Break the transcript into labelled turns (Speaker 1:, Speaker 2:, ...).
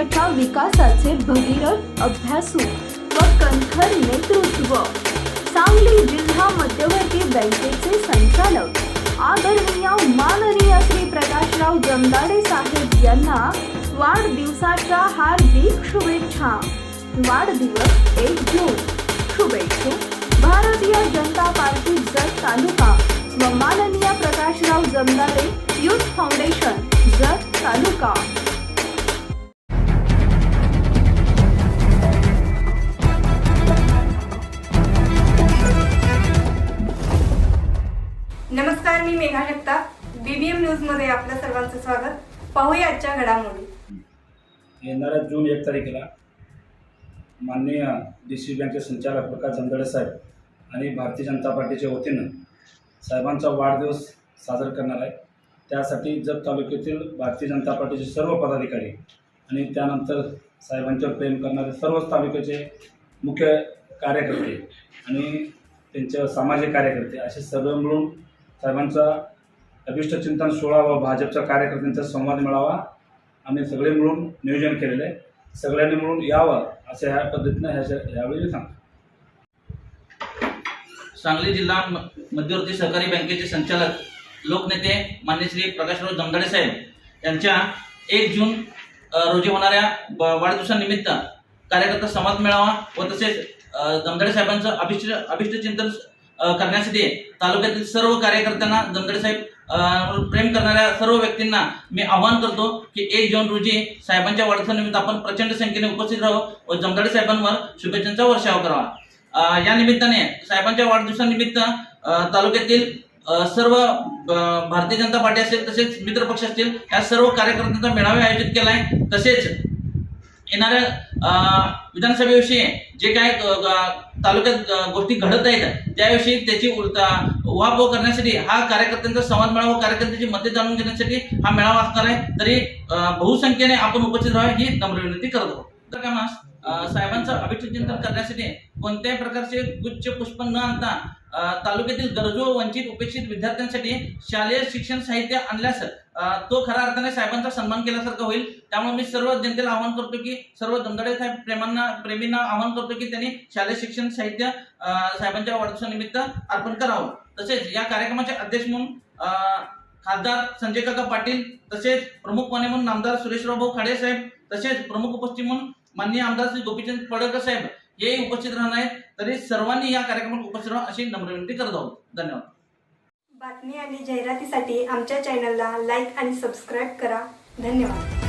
Speaker 1: तालुक्याच्या विकासाचे भगीरथ अभ्यासू व कणखर नेतृत्व. सांगली जिल्हा मध्यवर्ती बँकेचे संचालक. आदरणीय माननीय श्री प्रकाशराव जमदाडे साहेब यांना वाढदिवसाच्या हार्दिक शुभेच्छा. वाढदिवस एक जून. शुभेच्छा. भारतीय जनता पार्टी जत तालुका व माननीय प्रकाशराव जमदाडे युथ फाउंडेशन जत तालुका.
Speaker 2: नमस्कार मी मेघा जगताप. बीबीएम न्यूजमध्ये आपल्या सर्वांचं स्वागत. पाहूया आजच्या घडामोडी.
Speaker 3: येणाऱ्या जून एक तारखेला माननीय डी सी बँकचे संचालक प्रकाश जमदडे साहेब आणि भारतीय जनता पार्टीच्या वतीनं साहेबांचा वाढदिवस साजरा करणार आहे. त्यासाठी जत तालुक्यातील भारतीय जनता पार्टीचे सर्व पदाधिकारी आणि त्यानंतर साहेबांच्यावर प्रेम करणारे सर्वच तालुक्याचे मुख्य कार्यकर्ते आणि त्यांचे सामाजिक कार्यकर्ते असे सर्व मिळून साहेबांचा अभिष्ट चिंतन सोहळा व भाजपच्या कार्यकर्त्यांचा संवाद मिळावा आम्ही सगळे मिळून नियोजन केलेलं आहे. सगळ्यांनी मिळून यावं असं ह्या पद्धतीनं ह्याच्या यावेळी सांगतो.
Speaker 4: सांगली जिल्हा म- मध्यवर्ती सहकारी बँकेचे संचालक लोकनेते मान्य श्री प्रकाशराव जमदाडे साहेब यांच्या एक जून रोजी होणाऱ्या वाढदिवसानिमित्त कार्यकर्ता संवाद मिळावा व तसेच अ, जमदाडे साहेबांचं अभिष्ट अभिष्ट चिंतन करण्यासाठी तालुक्यातील सर्व कार्यकर्त्यांना जमदाडे साहेब प्रेम करणाऱ्या सर्व व्यक्तींना मी आवाहन करतो की एक जून रोजी साहेबांच्या वाढदिवसानिमित्त आपण प्रचंड संख्येने उपस्थित राहू व जमदाडे साहेबांवर शुभेच्छांचा वर्षाव करावा. या निमित्ताने साहेबांच्या वाढदिवसानिमित्त तालुक्यातील सर्व भारतीय जनता पार्टी असेल तसेच मित्र पक्ष असतील या सर्व कार्यकर्त्यांचा मेळावे आयोजित केला आहे तसेच येणाऱ्या विधानसभेविषयी जे काय तालुक्यात गोष्टी घडत आहेत त्याविषयी त्याची उहापोह करण्यासाठी हा कार्यकर्त्यांचा संवाद मेळावा कार्यकर्त्यांची मते जाणून घेण्यासाठी हा मेळावा असणार आहे. तरी बहुसंख्येने आपण उपस्थित राहावे ही नम्र विनंती करत. आहोत तर काय चिंतन साहेबांचं अभिचिंतन करण्यासाठी कोणत्याही प्रकारचे गुच्छ पुष्प न आणता तालुक्यातील गरजू व वंचित उपेक्षित विद्यार्थ्यांसाठी शालेय शिक्षण साहित्य आणल्यास तो खऱ्या अर्थाने साहेबांचा सन्मान केल्यासारखं होईल. त्यामुळे मी सर्व जनतेला आवाहन करतो की सर्व दमदडे साहेब प्रेमांना प्रेमींना आवाहन करतो की त्यांनी शालेय शिक्षण साहित्य साहेबांच्या वाढदिवसानिमित्त अर्पण करावं. तसेच या कार्यक्रमाचे अध्यक्ष म्हणून खासदार संजय काका पाटील तसेच प्रमुख पाने म्हणून नामदार सुरेशराव भाऊ खाडे साहेब तसेच प्रमुख उपस्थित म्हणून माननीय आमदार श्री गोपीचंद पडळकर साहेब हे उपस्थित राहणार आहेत. तरी सर्वांनी या कार्यक्रमात उपस्थित राहा अशी नम्र विनंती करत आहोत. धन्यवाद.
Speaker 2: बातमी आणि जाहिरातीसाठी आमच्या चॅनलला लाईक आणि सबस्क्राईब करा. धन्यवाद.